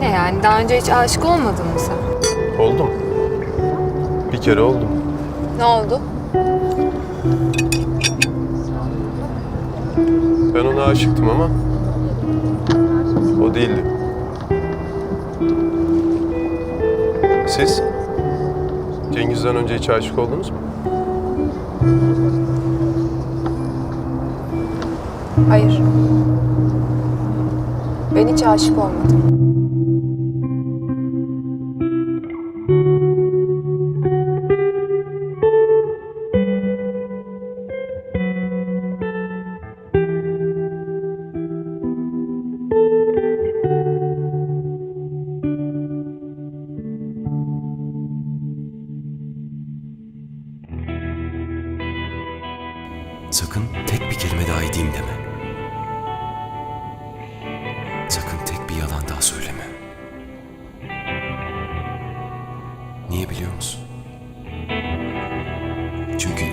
Ne yani daha önce hiç aşık olmadın mı sen? Oldum. Bir kere oldum. Ne oldu? Ben ona aşıktım ama o değildi. Siz? Cengiz'den önce hiç aşık oldunuz mu? Hayır. Ben hiç aşık olmadım. Sakın tek bir kelime daha edeyim deme. Sakın tek bir yalan daha söyleme. Niye biliyor musun? Çünkü